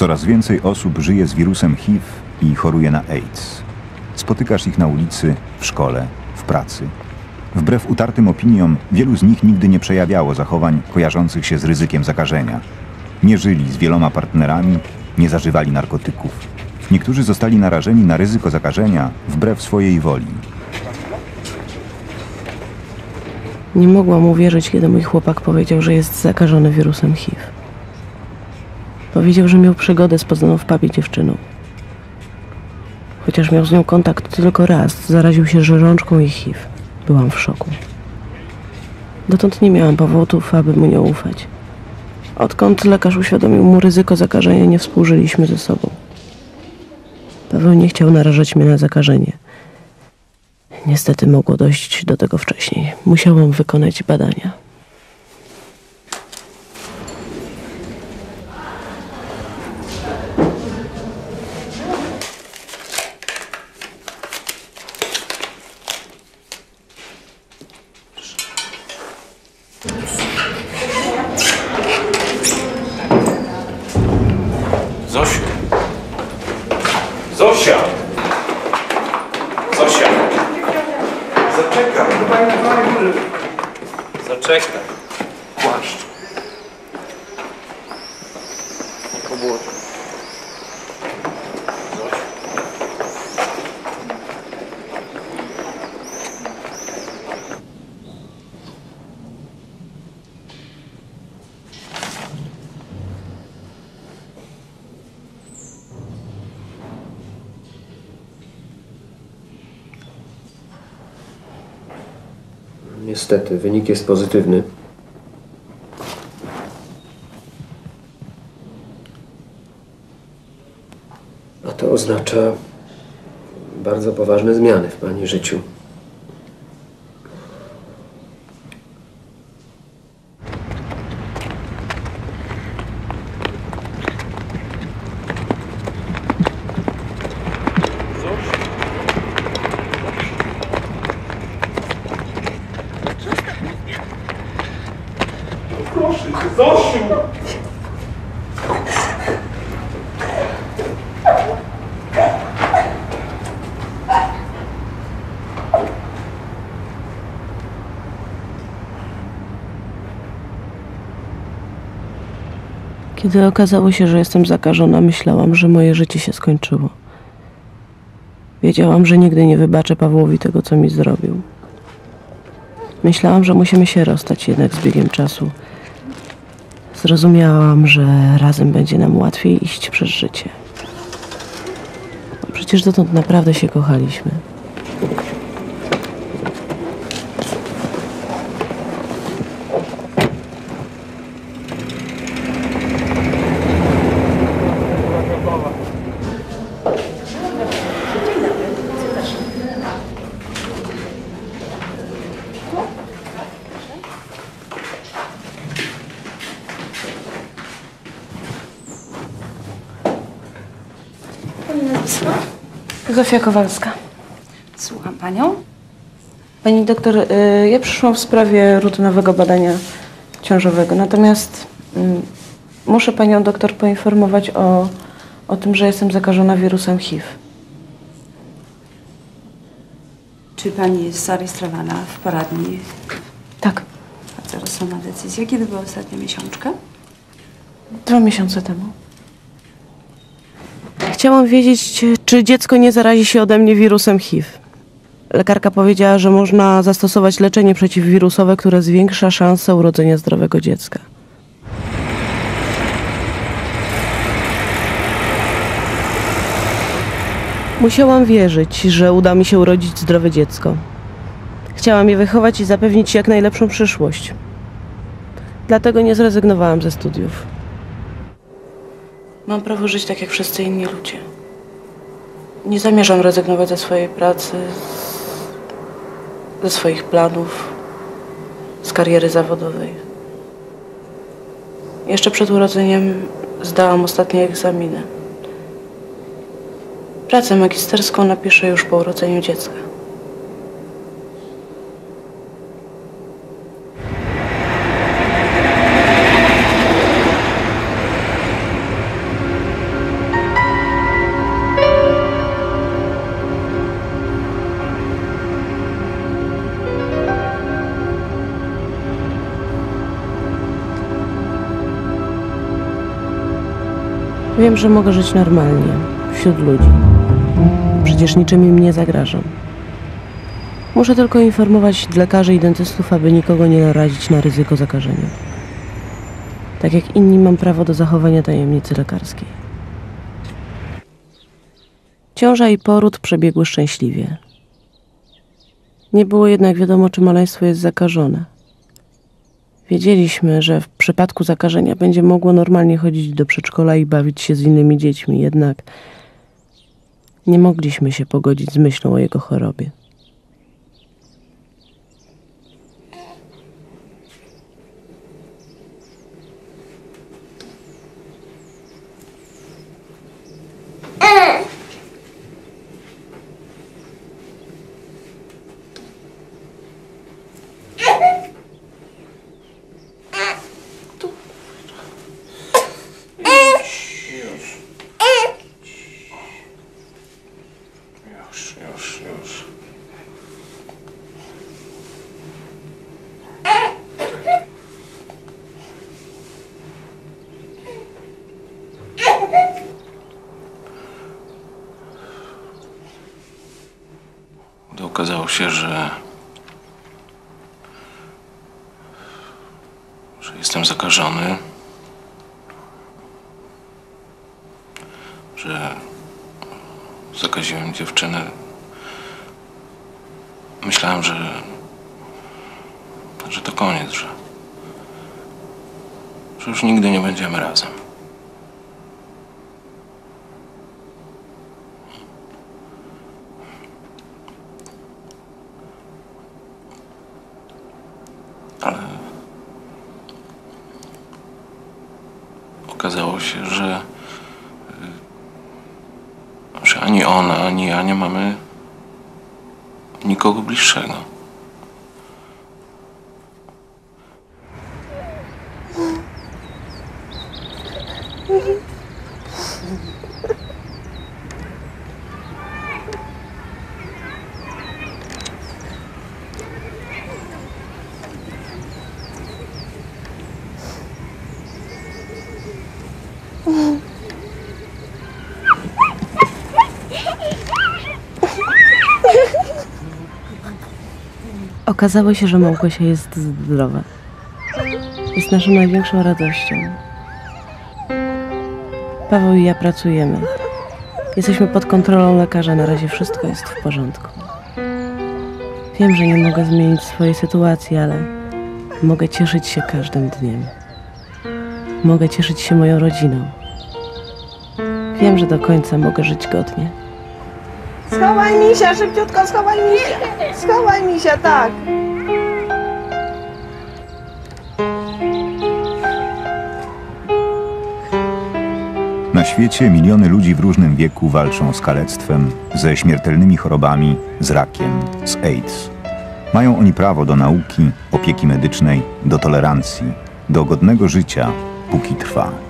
Coraz więcej osób żyje z wirusem HIV i choruje na AIDS. Spotykasz ich na ulicy, w szkole, w pracy. Wbrew utartym opiniom, wielu z nich nigdy nie przejawiało zachowań kojarzących się z ryzykiem zakażenia. Nie żyli z wieloma partnerami, nie zażywali narkotyków. Niektórzy zostali narażeni na ryzyko zakażenia wbrew swojej woli. Nie mogłam uwierzyć, kiedy mój chłopak powiedział, że jest zakażony wirusem HIV. Powiedział, że miał przygodę z poznaną w pubie dziewczyną. Chociaż miał z nią kontakt tylko raz, zaraził się żerączką i HIV. Byłam w szoku. Dotąd nie miałam powodów, aby mu nie ufać. Odkąd lekarz uświadomił mu ryzyko zakażenia, nie współżyliśmy ze sobą. Paweł nie chciał narażać mnie na zakażenie. Niestety mogło dojść do tego wcześniej. Musiałam wykonać badania. Zosiu! Zosia! Niestety, wynik jest pozytywny. A to oznacza bardzo poważne zmiany w Pani życiu. Kiedy okazało się, że jestem zakażona, myślałam, że moje życie się skończyło. Wiedziałam, że nigdy nie wybaczę Pawłowi tego, co mi zrobił. Myślałam, że musimy się rozstać jednak z biegiem czasu. Zrozumiałam, że razem będzie nam łatwiej iść przez życie. Przecież dotąd naprawdę się kochaliśmy. Zofia Kowalska. Słucham panią. Pani doktor, y, ja przyszłam w sprawie rutynowego badania ciążowego, natomiast mm, muszę panią doktor poinformować o, o tym, że jestem zakażona wirusem HIV. Czy pani jest zarejestrowana w poradni? Tak, Bardzo rozsądna decyzja. Kiedy była ostatnia miesiączka? dwa miesiące temu. Chciałam wiedzieć, czy dziecko nie zarazi się ode mnie wirusem HIV. Lekarka powiedziała, że można zastosować leczenie przeciwwirusowe, które zwiększa szanse urodzenia zdrowego dziecka. Musiałam wierzyć, że uda mi się urodzić zdrowe dziecko. Chciałam je wychować i zapewnić jak najlepszą przyszłość. Dlatego nie zrezygnowałam ze studiów. Mam prawo żyć tak jak wszyscy inni ludzie. Nie zamierzam rezygnować ze swojej pracy, ze swoich planów, z kariery zawodowej. Jeszcze przed urodzeniem zdałam ostatnie egzaminy. Pracę magisterską napiszę już po urodzeniu dziecka. Wiem, że mogę żyć normalnie, wśród ludzi. Przecież niczym im nie zagrażam. Muszę tylko informować lekarzy i dentystów, aby nikogo nie narazić na ryzyko zakażenia. Tak jak inni mam prawo do zachowania tajemnicy lekarskiej. Ciąża i poród przebiegły szczęśliwie. Nie było jednak wiadomo, czy maleństwo jest zakażone. Wiedzieliśmy, że w przypadku zakażenia będzie mogło normalnie chodzić do przedszkola i bawić się z innymi dziećmi, jednak nie mogliśmy się pogodzić z myślą o jego chorobie. Już, już, już. Gdy okazało się, że że jestem zakażony, że zakaziłem dziewczynę. Myślałem, że. że to koniec, że. że już nigdy nie będziemy razem. Ale. Okazało się, że że ani ona, ani ja nie mamy nikogo bliższego. Okazało się, że Małgosia jest zdrowa. Jest naszą największą radością. Paweł i ja pracujemy. Jesteśmy pod kontrolą lekarza, na razie wszystko jest w porządku. Wiem, że nie mogę zmienić swojej sytuacji, ale mogę cieszyć się każdym dniem. Mogę cieszyć się moją rodziną. Wiem, że do końca mogę żyć godnie. Schowaj misia, szybciutko schowaj misia. Schowaj misia, tak. Na świecie miliony ludzi w różnym wieku walczą z kalectwem, ze śmiertelnymi chorobami, z rakiem, z AIDS. Mają oni prawo do nauki, opieki medycznej, do tolerancji, do godnego życia, póki trwa.